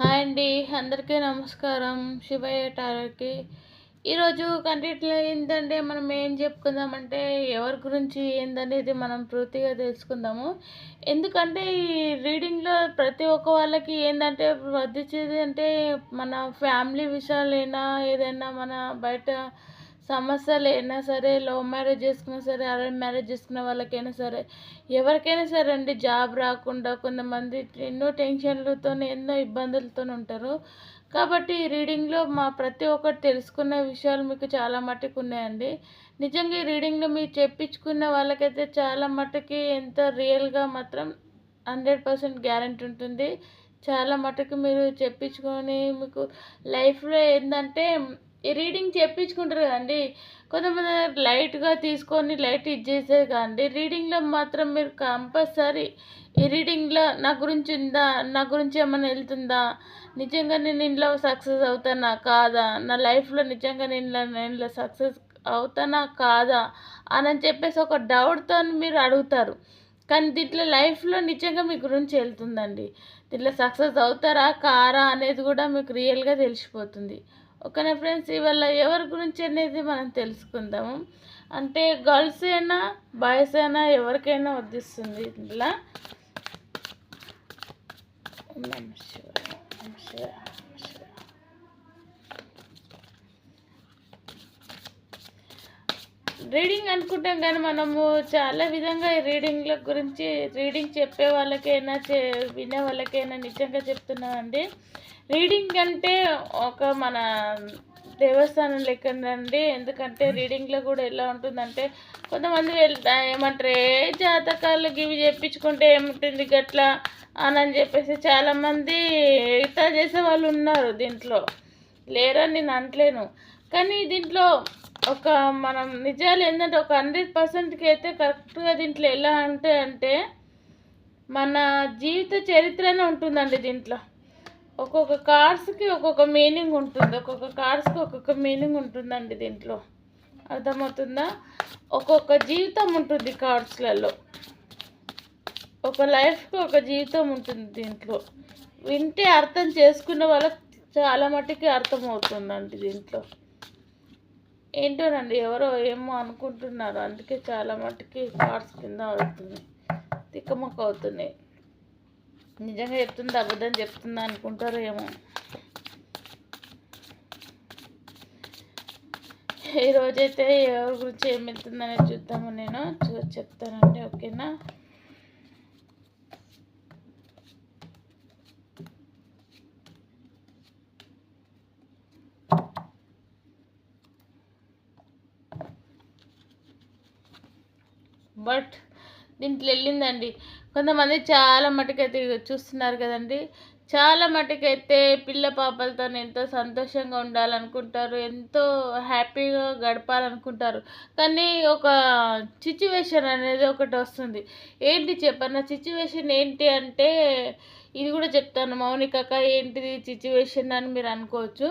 Hi అండి అందరికీ నమస్కారం. శివయ్య టారర్కి ఈరోజు కంటెంట్లో ఏంటంటే మనం ఏం చెప్పుకుందామంటే ఎవరి గురించి ఏందనేది మనం పూర్తిగా తెలుసుకుందాము. ఎందుకంటే ఈ రీడింగ్లో ప్రతి ఒక్క వాళ్ళకి ఏంటంటే వర్ధించేది అంటే మన ఫ్యామిలీ విషయాలైనా ఏదైనా మన బయట సమస్యలు అయినా సరే లవ్ మ్యారేజ్ చేసుకున్నా సరే అరేంజ్ మ్యారేజ్ చేసుకున్న వాళ్ళకైనా సరే ఎవరికైనా సరే అండి జాబ్ రాకుండా కొంతమంది ఎన్నో టెన్షన్లతో ఎన్నో ఇబ్బందులతో ఉంటారు. కాబట్టి ఈ రీడింగ్లో మా ప్రతి ఒక్కటి తెలుసుకున్న విషయాలు మీకు చాలా మట్టుకు ఉన్నాయండి. నిజంగా ఈ రీడింగ్లో మీరు చెప్పించుకున్న వాళ్ళకైతే చాలా మట్టుకి ఎంత రియల్గా మాత్రం హండ్రెడ్ పర్సెంట్ గ్యారంటీ ఉంటుంది. చాలా మటుకు మీరు చెప్పించుకొని మీకు లైఫ్లో ఏంటంటే ఈ రీడింగ్ చెప్పించుకుంటారు కదండి. కొంతమంది లైట్గా తీసుకొని లైట్ ఇచ్చేసే కాండి రీడింగ్లో మాత్రం మీరు కంపల్సరీ ఈ రీడింగ్లో నా గురించి ఉందా నా గురించి ఏమైనా వెళ్తుందా? నిజంగా నేను ఇంట్లో సక్సెస్ అవుతానా కాదా? నా లైఫ్లో నిజంగా నేను నేను సక్సెస్ అవుతానా కాదా? అని చెప్పేసి ఒక డౌట్తో మీరు అడుగుతారు. కానీ దీంట్లో లైఫ్లో నిజంగా మీ గురించి వెళ్తుందండి. దీంట్లో సక్సెస్ అవుతారా కారా అనేది కూడా మీకు రియల్గా తెలిసిపోతుంది. ఓకేనా ఫ్రెండ్స్ ఇవాళ ఎవరి గురించి అనేది మనం తెలుసుకుందాము. అంటే గర్ల్స్ అయినా బాయ్స్ అయినా ఎవరికైనా వద్దిస్తుంది ఇంట్లో రీడింగ్ అనుకుంటాం కానీ మనము చాలా విధంగా ఈ రీడింగ్ల గురించి రీడింగ్ చెప్పే వాళ్ళకైనా వినే వాళ్ళకైనా నిజంగా చెప్తున్నామండి. రీడింగ్ అంటే ఒక మన దేవస్థానం లెక్కనండి ఎందుకంటే రీడింగ్లో కూడా ఎలా ఉంటుందంటే కొంతమంది వెళ్తా ఏమంటారు ఏ జాతకాలు ఇవి చెప్పించుకుంటే ఏముంటుంది గట్లా అని అని చెప్పేసి చాలామంది ఎగతా చేసే వాళ్ళు ఉన్నారు దీంట్లో. లేరని నేను అంటలేను కానీ దీంట్లో ఒక మనం నిజాలు ఏంటంటే ఒక హండ్రెడ్ పర్సెంట్కి అయితే కరెక్ట్గా దీంట్లో ఎలా అంటే అంటే మన జీవిత చరిత్రనే ఉంటుందండి దీంట్లో. ఒక్కొక్క కార్డ్స్కి ఒక్కొక్క మీనింగ్ ఉంటుంది. ఒక్కొక్క కార్డ్స్కి ఒక్కొక్క మీనింగ్ ఉంటుందండి దీంట్లో. అర్థమవుతుందా? ఒక్కొక్క జీవితం ఉంటుంది కార్డ్స్లలో ఒక లైఫ్కి ఒక జీవితం ఉంటుంది దీంట్లో. వింటే అర్థం చేసుకున్న వాళ్ళకి చాలా మట్టుకి అర్థమవుతుందండి దీంట్లో. ఏంటోనండి ఎవరో ఏమో అనుకుంటున్నారు. అందుకే చాలా మట్టుకి కార్డ్స్ కింద అవుతుంది. తిక్కమక్క అవుతున్నాయి నిజంగా చెప్తుంది అబద్ధం చెప్తుందా అనుకుంటారు ఏమో. ఈ రోజైతే ఎవరి గురించి ఏం వెళ్తుందనేది చూద్దాము నేను. చూ చెప్తానండి ఓకేనా? బట్ దీంట్లో వెళ్ళిందండి. కొంతమంది చాలా మటుకైతే చూస్తున్నారు కదండి. చాలా మటుకైతే పిల్ల పాపలతో ఎంతో సంతోషంగా ఉండాలనుకుంటారు ఎంతో హ్యాపీగా గడపాలనుకుంటారు. కానీ ఒక సిచ్యువేషన్ అనేది ఒకటి వస్తుంది. ఏంటి చెప్పన్న సిచ్యువేషన్ ఏంటి అంటే ఇది కూడా చెప్తాను మౌనికక ఏంటిది సిచ్యువేషన్ అని మీరు అనుకోవచ్చు.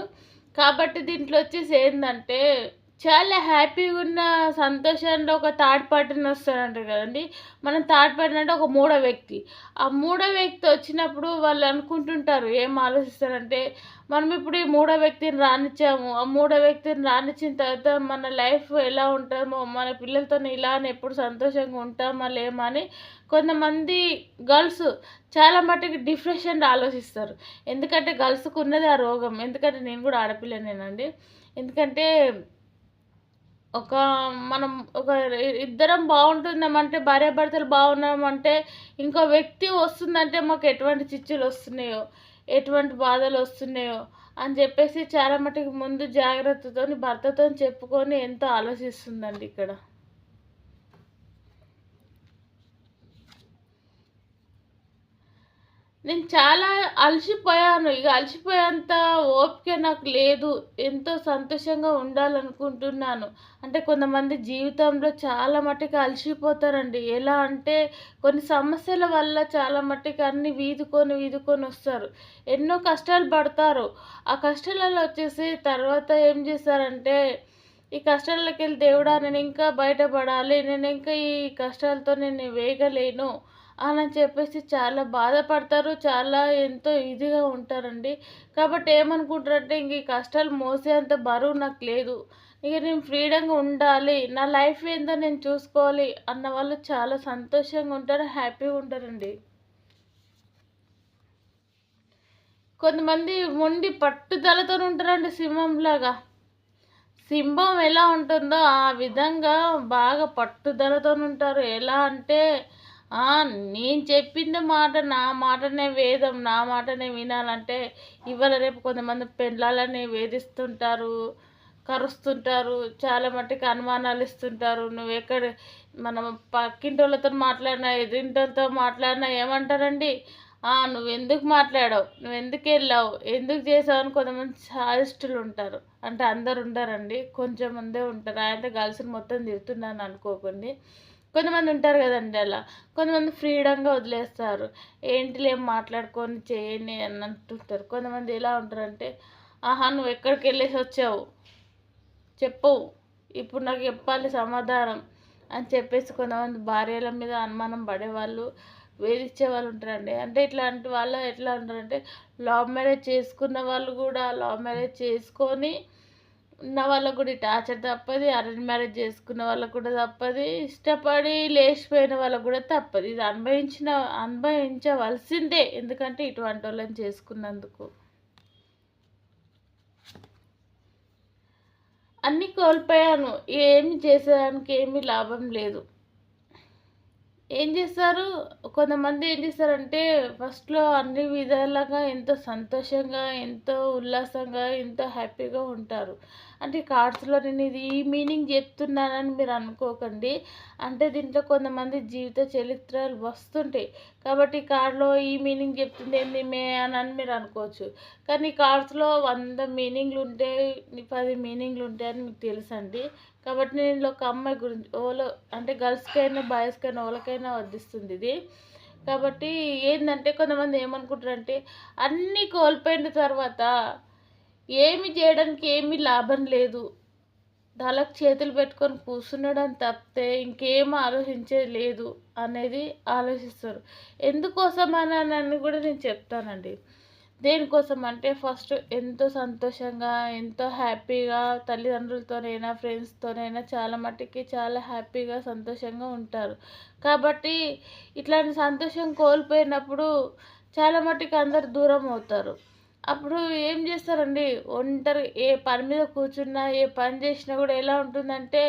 కాబట్టి దీంట్లో వచ్చేసి ఏంటంటే చాలా హ్యాపీగా ఉన్న సంతోషంలో ఒక థర్డ్ పార్టీని వస్తారంటారు కదండి. మనం థర్డ్ పార్టీ అంటే ఒక మూడో వ్యక్తి. ఆ మూడో వ్యక్తి వచ్చినప్పుడు వాళ్ళు అనుకుంటుంటారు ఏం ఆలోచిస్తారంటే మనం ఇప్పుడు ఈ మూడో వ్యక్తిని రానిచ్చాము. ఆ మూడో వ్యక్తిని రానిచ్చిన తర్వాత మన లైఫ్ ఎలా ఉంటామో మన పిల్లలతో ఇలా ఎప్పుడు సంతోషంగా ఉంటామా అని కొంతమంది గర్ల్స్ చాలా మటుకు డిప్రెషన్ ఆలోచిస్తారు. ఎందుకంటే గర్ల్స్కి ఉన్నది ఆ రోగం. ఎందుకంటే నేను కూడా ఆడపిల్లనేనండి. ఎందుకంటే ఒక మనం ఒక ఇద్దరం బాగుంటున్నామంటే భార్యాభర్తలు బాగున్నామంటే ఇంకో వ్యక్తి వస్తుందంటే మాకు ఎటువంటి చిచ్చులు వస్తున్నాయో ఎటువంటి బాధలు వస్తున్నాయో అని చెప్పేసి చాలా మటుకు ముందు జాగ్రత్తతో భర్తతో చెప్పుకొని ఎంతో ఆలోచిస్తుందండి ఇక్కడ. నేను చాలా అలసిపోయాను. ఇక అలసిపోయేంత ఓపిక నాకు లేదు. ఎంతో సంతోషంగా ఉండాలనుకుంటున్నాను. అంటే కొంతమంది జీవితంలో చాలా మట్టుకు అలసిపోతారండి. ఎలా అంటే కొన్ని సమస్యల వల్ల చాలా మట్టుకు అన్ని వీదుకొని వీదుకొని వస్తారు. ఎన్నో కష్టాలు పడతారు. ఆ కష్టాలలో వచ్చేసి తర్వాత ఏం చేస్తారంటే ఈ కష్టాలకి వెళ్ళి దేవుడా నేను ఇంకా బయటపడాలి. నేను ఇంకా ఈ కష్టాలతో నేను వేగలేను. అని చెప్పేసి చాలా బాధపడతారు. చాలా ఎంతో ఇదిగా ఉంటారండి. కాబట్టి ఏమనుకుంటారంటే ఇంక ఈ కష్టాలు మోసేంత బరువు నాకు లేదు. ఇక నేను ఫ్రీడంగా ఉండాలి. నా లైఫ్ ఏందో నేను చూసుకోవాలి అన్న వాళ్ళు చాలా సంతోషంగా ఉంటారు హ్యాపీగా ఉంటారండి. కొంతమంది మొండి పట్టుదలతో ఉంటారండి సింహంలాగా సింహం ఎలా ఉంటుందో ఆ విధంగా బాగా పట్టుదలతో ఉంటారు. ఎలా అంటే నేను చెప్పింది మాట నా మాటనే వేదం నా మాటనే వినాలంటే ఇవాళ రేపు కొంతమంది పెళ్ళాలని వేధిస్తుంటారు కరుస్తుంటారు చాలా మట్టుకు అనుమానాలు ఇస్తుంటారు. నువ్వు ఎక్కడ మనం పక్కింటి వాళ్ళతో మాట్లాడినా ఎదురింటితో మాట్లాడినా ఏమంటారండి? నువ్వు ఎందుకు మాట్లాడావు? నువ్వు ఎందుకు వెళ్ళావు ఎందుకు చేసావు అని కొంతమంది సాయిస్టులు ఉంటారు. అంటే అందరు ఉంటారండి కొంచెం మందే ఉంటారు. ఆయనతో కలిసి మొత్తం తిడుతున్నాను అనుకోకండి. కొంతమంది ఉంటారు కదండి అలా. కొంతమంది ఫ్రీడంగా వదిలేస్తారు. ఏంటి మాట్లాడుకొని చేయండి అని అంటుంటారు కొంతమంది ఎలా ఉంటారంటే ఆహా నువ్వు ఎక్కడికి వెళ్ళేసి వచ్చావు? చెప్పవు. ఇప్పుడు నాకు చెప్పాలి సమాధానం అని చెప్పేసి కొంతమంది భార్యల మీద అనుమానం పడేవాళ్ళు వేధించే వాళ్ళు ఉంటారండి. అంటే ఇట్లాంటి వాళ్ళు ఎట్లా ఉంటారంటే లవ్ మ్యారేజ్ చేసుకున్న వాళ్ళు కూడా లవ్ మ్యారేజ్ చేసుకొని ఉన్న వాళ్ళకు కూడా టార్చర్ తప్పది అరేంజ్ మ్యారేజ్ చేసుకున్న వాళ్ళకు కూడా తప్పది ఇష్టపడి లేచిపోయిన వాళ్ళకు కూడా తప్పదు. ఇది అనుభవించిన అనుభవించవలసిందే. ఎందుకంటే ఇటువంటి వాళ్ళని చేసుకున్నందుకు. అన్నీ కోల్పోయాను. ఏమి చేసేదానికి ఏమీ లాభం లేదు. ఏం చేస్తారు? కొంతమంది ఏం చేస్తారంటే ఫస్ట్లో అన్ని విధాలుగా ఎంతో సంతోషంగా ఎంతో ఉల్లాసంగా ఎంతో హ్యాపీగా ఉంటారు. అంటే కార్డ్స్లో నేను ఇది ఈ మీనింగ్ చెప్తున్నానని మీరు అనుకోకండి. అంటే దీంట్లో కొంతమంది జీవిత చరిత్రలు వస్తుంటాయి. కాబట్టి కార్డ్లో ఈ మీనింగ్ చెప్తుంది ఏంది మే అని మీరు అనుకోవచ్చు. కానీ కార్డ్స్లో వంద మీనింగ్లు ఉంటాయి పది మీనింగ్లు ఉంటాయని మీకు తెలుసండి. కాబట్టి నేను ఒక అమ్మాయి గురించి ఓలో అంటే గర్ల్స్కైనా బాయ్స్కైనా ఓలకైనా వర్ధిస్తుంది ఇది. కాబట్టి ఏంటంటే కొంతమంది ఏమనుకుంటారంటే అన్నీ కోల్పోయిన తర్వాత ఏమి చేయడానికి ఏమీ లాభం లేదు. తలకు చేతులు పెట్టుకొని కూర్చున్నాడని తప్పితే ఇంకేం ఆలోచించేది లేదు అనేది ఆలోచిస్తారు. ఎందుకోసం అని కూడా నేను చెప్తానండి. దేనికోసం అంటే ఫస్ట్ ఎంతో సంతోషంగా ఎంతో హ్యాపీగా తల్లిదండ్రులతోనైనా ఫ్రెండ్స్తోనైనా చాలా మట్టుకి చాలా హ్యాపీగా సంతోషంగా ఉంటారు. కాబట్టి ఇట్లాంటి సంతోషం కోల్పోయినప్పుడు చాలా మట్టుకు అందరు దూరం అవుతారు. అప్పుడు ఏం చేస్తారండి? ఒంటరి ఏ పని మీద కూర్చున్నా ఏ పని చేసినా కూడా ఎలా ఉంటుందంటే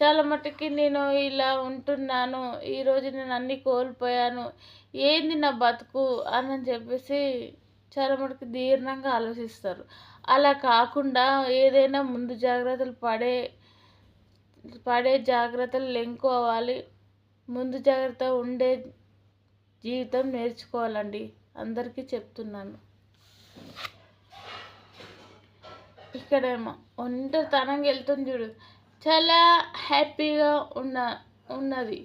చాలా మట్టుకి నేను ఇలా ఉంటున్నాను ఈరోజు నేను అన్నీ కోల్పోయాను ఏంది నా బతుకు? అని చెప్పేసి చాలా మటుకు దీర్ఘంగా ఆలోచిస్తారు. అలా కాకుండా ఏదైనా ముందు జాగ్రత్తలు పడే పడే జాగ్రత్తలు లెంకోవాలి. ముందు జాగ్రత్త ఉండే జీవితం నేర్చుకోవాలండి. అందరికీ చెప్తున్నాను. ఇక్కడేమో ఒంటరితనంగా వెళ్తుంది చూడు. చాలా హ్యాపీగా ఉన్న ఉన్నది.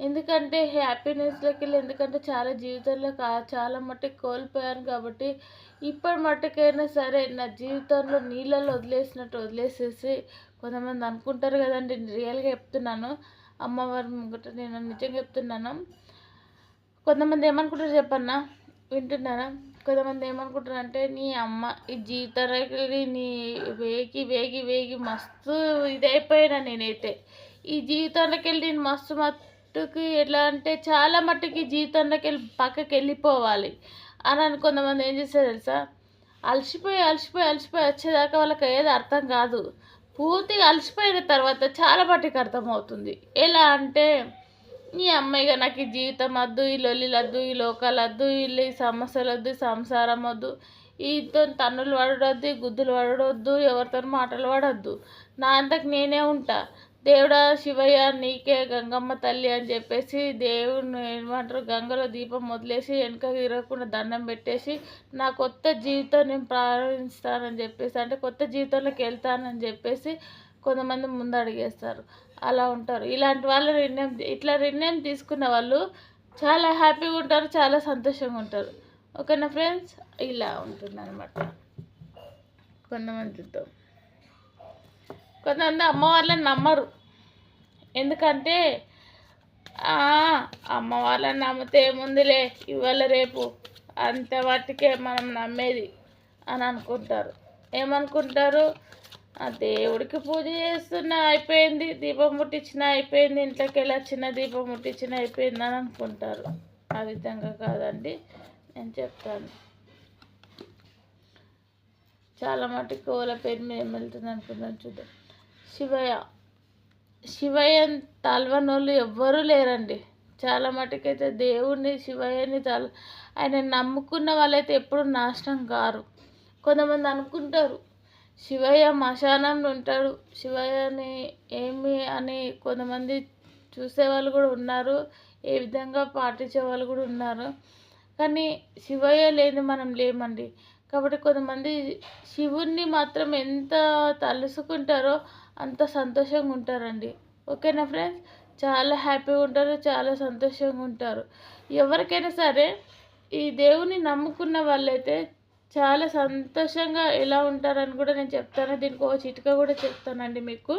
ఎందుకంటే హ్యాపీనెస్లోకి వెళ్ళి ఎందుకంటే చాలా జీవితంలో కా చాలా మట్టుకు కోల్పోయాను కాబట్టి ఇప్పటి మట్టుకైనా సరే నా జీవితంలో నీళ్ళలో వదిలేసినట్టు వదిలేసేసి కొంతమంది అనుకుంటారు కదండి రియల్గా చెప్తున్నాను. అమ్మవారి ముంగట నేను నిజంగా చెప్తున్నాను. కొంతమంది ఏమనుకుంటారు చెప్పన్నా? వింటున్నారా? కొంతమంది ఏమనుకుంటారు అంటే నీ అమ్మ ఈ జీవితానికి నీ వేగి వేగి వేగి మస్తు ఇదైపోయినా నేనైతే. ఈ జీవితానికి వెళ్ళి నేను మస్తు మట్టుకి ఎట్లా అంటే చాలా మట్టుకి జీవితంలోకి వెళ్ళి పక్కకి వెళ్ళిపోవాలి అని అని కొంతమంది ఏం చేస్తారు తెలుసా? అలసిపోయి అలసిపోయి అలసిపోయి వచ్చేదాకా వాళ్ళకి ఏది అర్థం కాదు. పూర్తిగా అలసిపోయిన తర్వాత చాలా మట్టుకు అర్థమవుతుంది. ఎలా అంటే ఈ అమ్మాయిగా నాకు ఈ జీవితం వద్దు ఈ లొల్లిలు వద్దు ఈ లోకాలు వద్దు వీళ్ళు ఈ సమస్యలు వద్దు సంసారం వద్దు ఈతో తన్నులు పడవద్దు గుద్దులు పడవద్దు ఎవరితో మాటలు పడవద్దు నా అంతకు నేనే ఉంటా. దేవుడా శివయ్య నీకే గంగమ్మ తల్లి అని చెప్పేసి దేవుడిని ఏమంటారు గంగలో దీపం వదిలేసి వెనక తిరగకుండా దండం పెట్టేసి నా కొత్త జీవితం నేను ప్రారంభిస్తానని చెప్పేసి అంటే కొత్త జీవితంలోకి వెళ్తానని చెప్పేసి కొంతమంది ముందు అడిగేస్తారు అలా ఉంటారు. ఇలాంటి వాళ్ళు నిర్ణయం ఇట్లా నిర్ణయం తీసుకున్న వాళ్ళు చాలా హ్యాపీగా ఉంటారు చాలా సంతోషంగా ఉంటారు. ఓకేనా ఫ్రెండ్స్? ఇలా ఉంటుంది అనమాట కొంతమందితో. కొంతమంది అమ్మవార్లను నమ్మరు. ఎందుకంటే అమ్మ వాళ్ళని నమ్మితే ఏముందిలే ఇవాళ రేపు అంత వాటికే మనం నమ్మేది అని అనుకుంటారు. ఏమనుకుంటారు? ఆ దేవుడికి పూజ చేస్తున్న అయిపోయింది దీపం ముట్టించిన అయిపోయింది ఇంట్లోకి వెళ్ళి చిన్న దీపం ముట్టించిన అయిపోయింది అని అనుకుంటారు. ఆ విధంగా కాదండి నేను చెప్తాను. చాలా మటుకు ఓల పేరు మీద వెళ్తుంది అనుకుందాం చూద్దాం. శివయ్య. శివయ్య తలవనోళ్ళు ఎవ్వరూ లేరండి. చాలా మటుకైతే దేవుడిని శివయ్యని తల ఆయన నమ్ముకున్న వాళ్ళైతే ఎప్పుడు నాశనం కారు. కొంతమంది అనుకుంటారు శివయ్య మశానంలో ఉంటాడు శివయ్యని ఏమి అని కొంతమంది చూసేవాళ్ళు కూడా ఉన్నారు ఏ విధంగా పాటించే వాళ్ళు కూడా ఉన్నారు. కానీ శివయ్య లేని మనం లేమండి. కాబట్టి కొంతమంది శివుణ్ణి మాత్రం ఎంత తలుసుకుంటారో అంత సంతోషంగా ఉంటారండి. ఓకేనా ఫ్రెండ్స్? చాలా హ్యాపీగా ఉంటారు చాలా సంతోషంగా ఉంటారు. ఎవరికైనా సరే ఈ దేవుని నమ్ముకున్న వాళ్ళైతే చాలా సంతోషంగా ఎలా ఉంటారని కూడా నేను చెప్తాను. దీనికి ఒక చిటిక కూడా చెప్తానండి మీకు.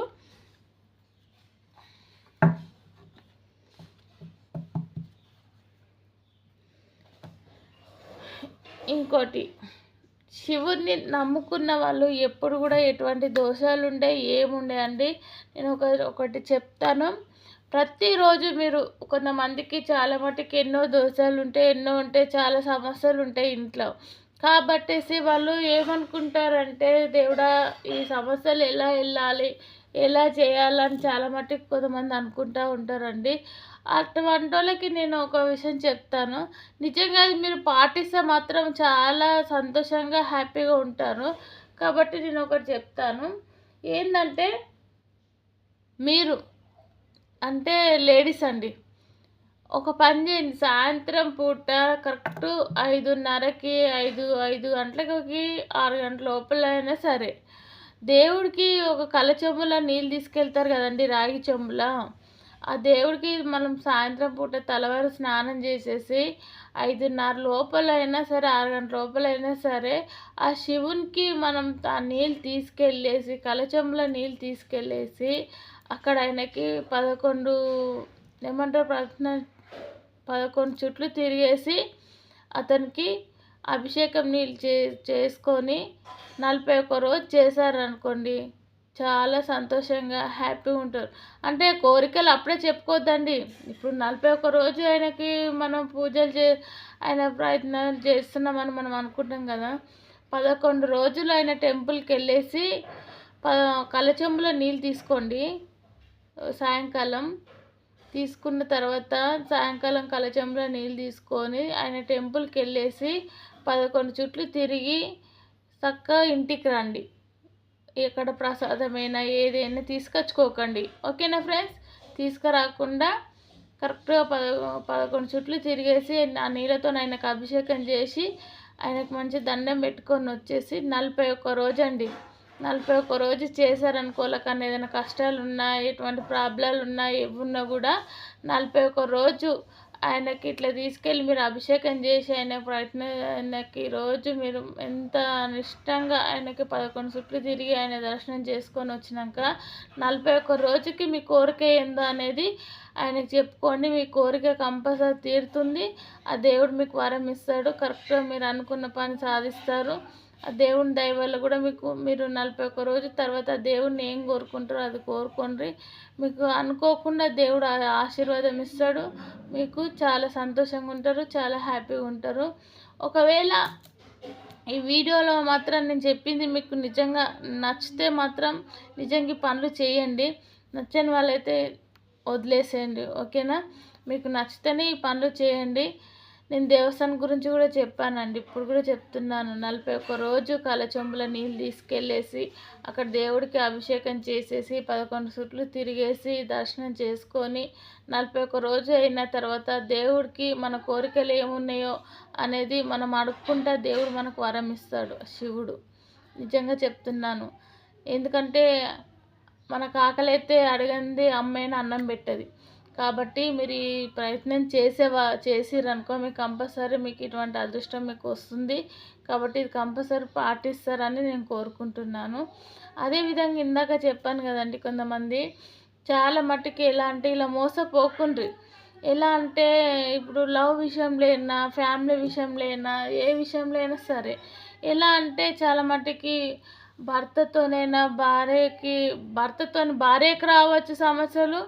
ఇంకోటి. శివుడిని నమ్ముకున్న వాళ్ళు ఎప్పుడు కూడా ఎటువంటి దోషాలు ఉండే ఏముండే అండి. నేను ఒక ఒకటి చెప్తాను. ప్రతిరోజు మీరు కొంతమందికి చాలా మటుకు ఎన్నో దోషాలు ఉంటాయి ఎన్నో ఉంటాయి చాలా సమస్యలు ఉంటాయి ఇంట్లో కాబట్టేసి వాళ్ళు ఏమనుకుంటారంటే దేవుడా ఈ సమస్యలు ఎలా వెళ్ళాలి? ఎలా చేయాలని చాలా మటుకు కొంతమంది అనుకుంటూ ఉంటారండి. అటువంటి వాళ్ళకి నేను ఒక విషయం చెప్తాను. నిజంగా అది మీరు పాటిస్తే మాత్రం చాలా సంతోషంగా హ్యాపీగా ఉంటారు. కాబట్టి నేను ఒకటి చెప్తాను. ఏంటంటే మీరు అంటే లేడీస్ అండి ఒక పని చేయండి. సాయంత్రం పూట కరెక్ట్ ఐదున్నరకి ఐదు ఐదు గంటలకి ఆరు గంటల లోపల అయినా సరే దేవుడికి ఒక కళ్ళ చెంబులో నీళ్ళు తీసుకెళ్తారు కదండి రాగి చెంబుల. ఆ దేవుడికి మనం సాయంత్రం పూట తలవారు స్నానం చేసేసి ఐదున్నర లోపల అయినా సరే ఆరు గంటల లోపల అయినా సరే ఆ శివునికి మనం ఆ నీళ్ళు తీసుకెళ్ళేసి కలచంలో నీళ్ళు తీసుకెళ్ళేసి అక్కడ ఆయనకి పదకొండు ఏమంటారు ప్రశ్న పదకొండు చుట్లు తిరిగేసి అతనికి అభిషేకం నీళ్ళు చే చేసుకొని నలభై ఒక్క రోజు చేశారనుకోండి. చాలా సంతోషంగా హ్యాపీగా ఉంటారు. అంటే కోరికలు అప్పుడే చెప్పుకోవద్దండి. ఇప్పుడు నలభై ఒక్క రోజు ఆయనకి మనం పూజలు చే ఆయన ప్రయత్నాలు చేస్తున్నామని మనం అనుకుంటాం కదా. పదకొండు రోజులు ఆయన టెంపుల్కి వెళ్ళేసి ప కలచెంబులో నీళ్ళు తీసుకోండి. సాయంకాలం తీసుకున్న తర్వాత సాయంకాలం కలచంలో నీళ్ళు తీసుకొని ఆయన టెంపుల్కి వెళ్ళేసి పదకొండు చుట్లు తిరిగి చక్కగా ఇంటికి రండి. ఎక్కడ ప్రసాదమైనా ఏదైనా తీసుకొచ్చుకోకండి. ఓకేనా ఫ్రెండ్స్? తీసుకురాకుండా కరెక్ట్గా పద పదకొండు చుట్లు తిరిగేసి ఆ నీళ్ళతో ఆయనకు అభిషేకం చేసి ఆయనకు మంచి దండం పెట్టుకొని వచ్చేసి నలభై ఒక్క రోజు అండి నలభై ఒక్క రోజు చేశారనుకోలేకన్నా ఏదైనా కష్టాలు ఉన్నా ఎటువంటి ప్రాబ్లాలు ఉన్నా ఉన్నా కూడా నలభై ఒక్క రోజు ఆయనకి ఇట్లా తీసుకెళ్ళి మీరు అభిషేకం చేసి ఆయన ప్రయత్నం ఆయనకి రోజు మీరు ఎంత ఇష్టంగా ఆయనకి పదకొండు చుట్లు తిరిగి ఆయన దర్శనం చేసుకొని వచ్చినాక నలభై ఒక్క రోజుకి మీ కోరిక ఏందో అనేది ఆయనకి చెప్పుకోండి. మీ కోరిక కంపల్సరీ తీరుతుంది. ఆ దేవుడు మీకు వరం ఇస్తాడు. కరెక్ట్గా మీరు అనుకున్న పని సాధిస్తారు. ఆ దేవుని దయ వల్ల కూడా మీకు మీరు నలభై ఒక్క రోజు తర్వాత దేవుడిని ఏం కోరుకుంటారో అది కోరుకోండి. మీకు అనుకోకుండా దేవుడు ఆశీర్వాదం ఇస్తాడు. మీకు చాలా సంతోషంగా ఉంటారు చాలా హ్యాపీగా ఉంటారు. ఒకవేళ ఈ వీడియోలో మాత్రం నేను చెప్పింది మీకు నిజంగా నచ్చితే మాత్రం నిజంగా పనులు చేయండి. నచ్చని వాళ్ళైతే వదిలేసేయండి ఓకేనా? మీకు నచ్చితేనే ఈ పనులు చేయండి. నేను దేవస్థానం గురించి కూడా చెప్పానండి. ఇప్పుడు కూడా చెప్తున్నాను. నలభై ఒక్క రోజు కలచొంబుల నీళ్ళు తీసుకెళ్ళేసి అక్కడ దేవుడికి అభిషేకం చేసేసి పదకొండు సుట్లు తిరిగేసి దర్శనం చేసుకొని నలభై ఒక్క రోజు అయిన తర్వాత దేవుడికి మన కోరికలు ఏమున్నాయో అనేది మనం అడుక్కుంటే దేవుడు మనకు వరం ఇస్తాడు శివుడు. నిజంగా చెప్తున్నాను. ఎందుకంటే మనకు ఆకలి అయితే అడగంది అమ్మైనా అన్నం పెట్టది. కాబట్టి మీరు ఈ ప్రయత్నం చేసేవా చేసిరనుకో మీకు కంపల్సరీ మీకు ఇటువంటి అదృష్టం మీకు వస్తుంది. కాబట్టి ఇది కంపల్సరీ పాటిస్తారని నేను కోరుకుంటున్నాను. అదేవిధంగా ఇందాక చెప్పాను కదండి కొంతమంది చాలా మట్టుకి ఎలా అంటే ఇలా మోసపోకుండ్రి. ఎలా అంటే ఇప్పుడు లవ్ విషయంలో అయినా ఫ్యామిలీ విషయంలో అయినా ఏ విషయంలో అయినా సరే ఎలా అంటే చాలా మట్టుకి భర్తతోనైనా భార్యకి భర్తతో భార్యకి రావచ్చు సమస్యలు.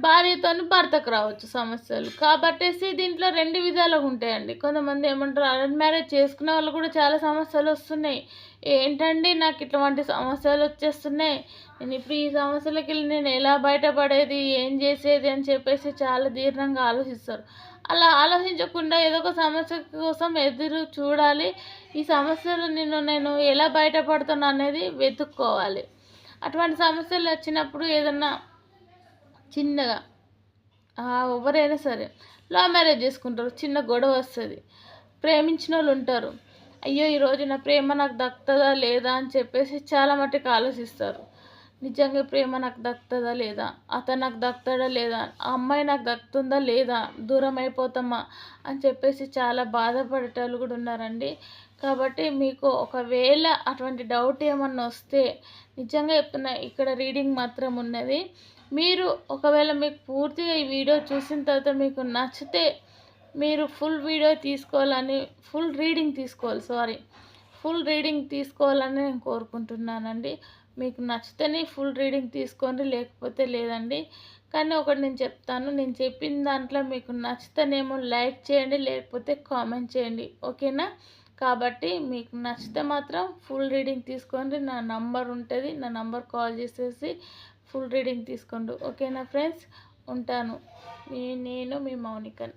భార్యతో భర్తకు రావచ్చు సమస్యలు. కాబట్టేసి దీంట్లో రెండు విధాలుగా ఉంటాయండి. కొంతమంది ఏమంటారు అరేంజ్ మ్యారేజ్ చేసుకునే వాళ్ళు కూడా చాలా సమస్యలు వస్తున్నాయి. ఏంటండి నాకు ఇటువంటి సమస్యలు వచ్చేస్తున్నాయి? నేను ఇప్పుడు ఈ సమస్యలకి వెళ్ళి నేను ఎలా బయటపడేది? ఏం చేసేది? అని చెప్పేసి చాలా దీర్ఘంగా ఆలోచిస్తారు. అలా ఆలోచించకుండా ఏదో ఒక సమస్య కోసం ఎదురు చూడాలి. ఈ సమస్యలు నేను నేను ఎలా బయటపడుతున్నా అనేది వెతుక్కోవాలి. అటువంటి సమస్యలు వచ్చినప్పుడు ఏదన్నా చిన్నగా. ఎవరైనా సరే లవ్ మ్యారేజ్ చేసుకుంటారు చిన్న గొడవ వస్తుంది. ప్రేమించిన వాళ్ళు ఉంటారు. అయ్యో ఈరోజు నా ప్రేమ నాకు దక్కుతుందా లేదా అని చెప్పేసి చాలా మట్టుకు ఆలోచిస్తారు. నిజంగా ప్రేమ నాకు దక్కుతుందా లేదా? అతను నాకు దక్కుతాడా లేదా? ఆ అమ్మాయి నాకు దక్కుతుందా లేదా? దూరం అయిపోతామా? అని చెప్పేసి చాలా బాధపడేటోళ్ళు కూడా ఉన్నారండి. కాబట్టి మీకు ఒకవేళ అటువంటి డౌట్ ఏమన్నా వస్తే నిజంగా చెప్తున్నా ఇక్కడ రీడింగ్ మాత్రం ఉన్నది. మీరు ఒకవేళ మీకు పూర్తిగా ఈ వీడియో చూసిన తర్వాత మీకు నచ్చితే మీరు ఫుల్ వీడియో తీసుకోవాలని ఫుల్ రీడింగ్ తీసుకోవాలి సారీ ఫుల్ రీడింగ్ తీసుకోవాలని నేను కోరుకుంటున్నానండి. మీకు నచ్చితేనే ఫుల్ రీడింగ్ తీసుకోండి లేకపోతే లేదండి. కానీ ఒకటి నేను చెప్తాను నేను చెప్పిన దాంట్లో మీకు నచ్చితేనేమో లైక్ చేయండి లేకపోతే కామెంట్ చేయండి. ఓకేనా? కాబట్టి మీకు నచ్చితే మాత్రం ఫుల్ రీడింగ్ తీసుకోండి. నా నంబర్ ఉంటుంది నా నంబర్ కాల్ చేసేసి ఫుల్ రీడింగ్ తీసుకోండి. ఓకేనా ఫ్రెండ్స్? ఉంటాను. నేను మీ మౌనికని.